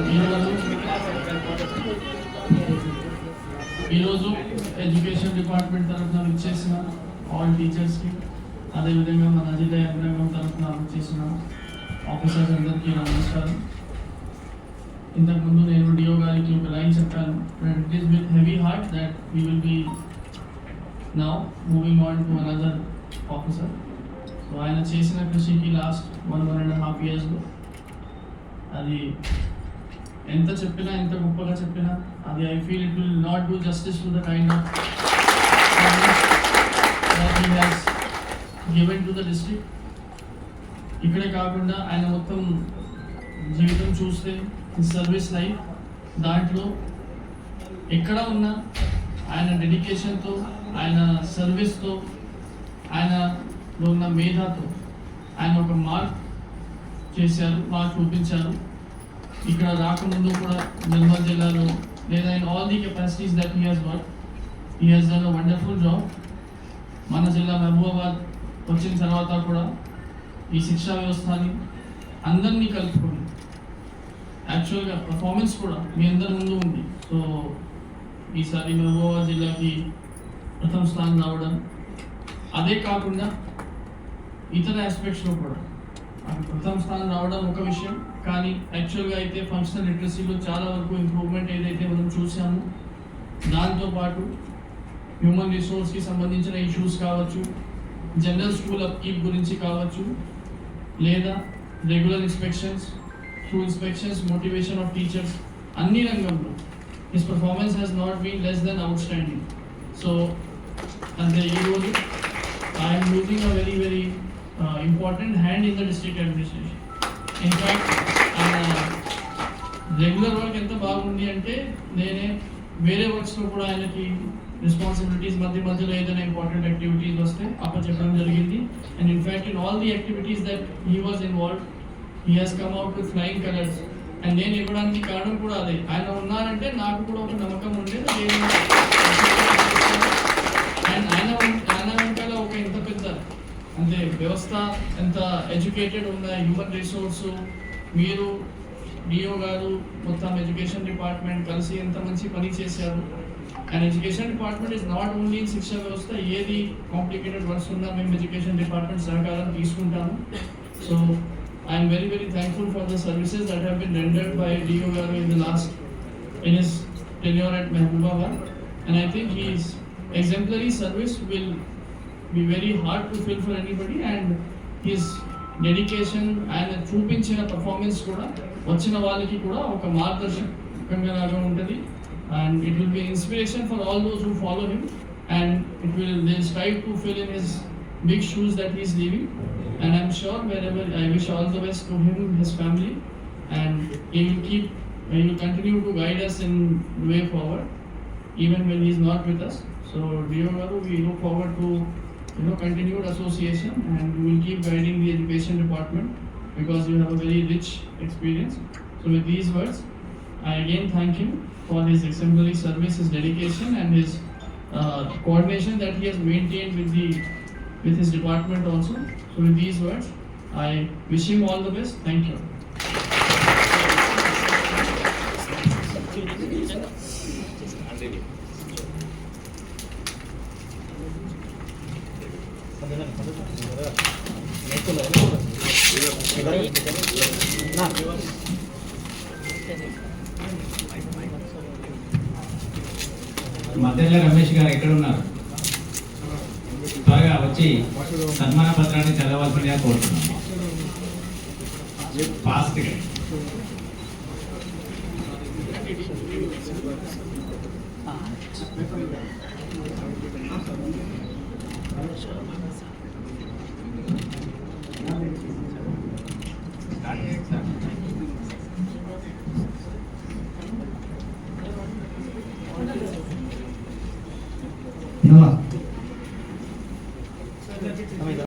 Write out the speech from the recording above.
ఈరోజు ఈరోజు education department తరఫున ఇచ్చేసిన ఆల్ టీచర్స్కి అదేవిధంగా మన అజితయ అభినగం తరఫున చేసిన ఆఫీసర్స్ అందరికీ నా నమస్కారం ఇంతకుముందు నేను డిఓ గారికి ఒక లైన్ చెప్పాను it is with heavy heart that we will be now moving on to another officer so ఆయన చేసిన కృషికి last one one and half ఇయర్స్లో అది ఎంత చెప్పినా ఎంత గొప్పగా చెప్పినా అది I feel it will not do justice to the kind of given to the district ఇక్కడే కాకుండా ఆయన మొత్తం జీవితం చూస్తే సర్వీస్ లైఫ్ దాంట్లో ఎక్కడ ఉన్నా ఆయన డెడికేషన్తో ఆయన సర్వీస్తో ఆయనలో ఉన్న మేధాతో ఆయన ఒక మార్క్ చేశారు మార్క్ చూపించారు. ఇక్కడ రాకముందు కూడా నిర్మల్ జిల్లాలో లేదా in all the capacities that he has work he has done a wonderful job మన జిల్లా మహబూబాబాద్ వచ్చిన తర్వాత కూడా ఈ శిక్షా వ్యవస్థని అందరినీ కలుపుకొని యాక్చువల్గా పర్ఫార్మెన్స్ కూడా మీ అందరి ముందు ఉంది. సో ఈసారి మహబూబాబాద్ జిల్లాకి ప్రథమ స్థానం రావడం. అదే కాకుండా ఇతర ఆస్పెక్ట్స్లో కూడా ప్రథమ స్థానం రావడం ఒక విషయం కానీ యాక్చువల్గా అయితే ఫంక్షనల్ లిటరసీలో చాలా వరకు ఇంప్రూవ్మెంట్ ఏదైతే మనం చూసాము దాంతోపాటు హ్యూమన్ రిసోర్స్కి సంబంధించిన ఇష్యూస్ కావచ్చు జనరల్ స్కూల్ అప్కీప్ గురించి కావచ్చు లేదా regular inspections through inspections motivation of teachers అన్ని రంగంలో his performance has not been less than out standing అంటే ఈరోజు I'm losing a very very important hand in the district administration. In fact, uh, regular work ఎంత బాగుంది అంటే నేనే వేరే వర్క్స్లో కూడా ఆయనకి రెస్పాన్సిబిలిటీస్ మధ్య మధ్యలో ఏదైనా ఇంపార్టెంట్ యాక్టివిటీస్ వస్తే అప్ప చెప్పడం జరిగింది. And in fact in all the activities that he was involve he has come out with flying colours and నేను ఇవ్వడానికి కారణం కూడా అదే. ఆయన ఉన్నారంటే నాకు కూడా ఒక నమ్మకం ఉండేది సంస్థ ఎంత ఎడ్యుకేటెడ్ ఉన్న హ్యూమన్ రిసోర్స్ మీరు డిఓ గారు మొత్తం ఎడ్యుకేషన్ డిపార్ట్మెంట్ కలిసి ఎంత మంచి పని చేశారు and education department is not only శిక్షణ వ్యవస్థ ఏది కాంప్లికేటెడ్ వర్క్స్ ఉన్నా మేము ఎడ్యుకేషన్ డిపార్ట్మెంట్ సహకారం తీసుకుంటాము so I'm very very thankful for the services that have been rendered by DO గారు in the last in his tenure at Mehboobabaad. And I think he's exemplary service will be very hard to fill for anybody and his dedication ఆయన చూపించిన performance కూడా వచ్చిన వాళ్ళకి కూడా ఒక మార్గదర్శకంగా లాగా ఉంటుంది. And it will be inspiration for all those who follow him and it will they strive to fill in his big shoes that he's leaving and I'm sure wherever I wish all the best to him his family and he will keep he will continue to guide us in the way forward even when he is not with us. So dear Garu, we look forward to you know continued association and we will keep guiding the education department because you have a very rich experience. So with these words i again thank him for his exemplary service his dedication and his uh, coordination that he has maintained with the with his department also. So with these words i wish him all the best. Thank you మధ్యలో రమేష్ గారు ఎక్కడ ఉన్నారు త్వరగా వచ్చి సన్మాన పత్రాన్ని చదవాల్సిందిగా కోరుతున్నాము ఫాస్ట్గా you?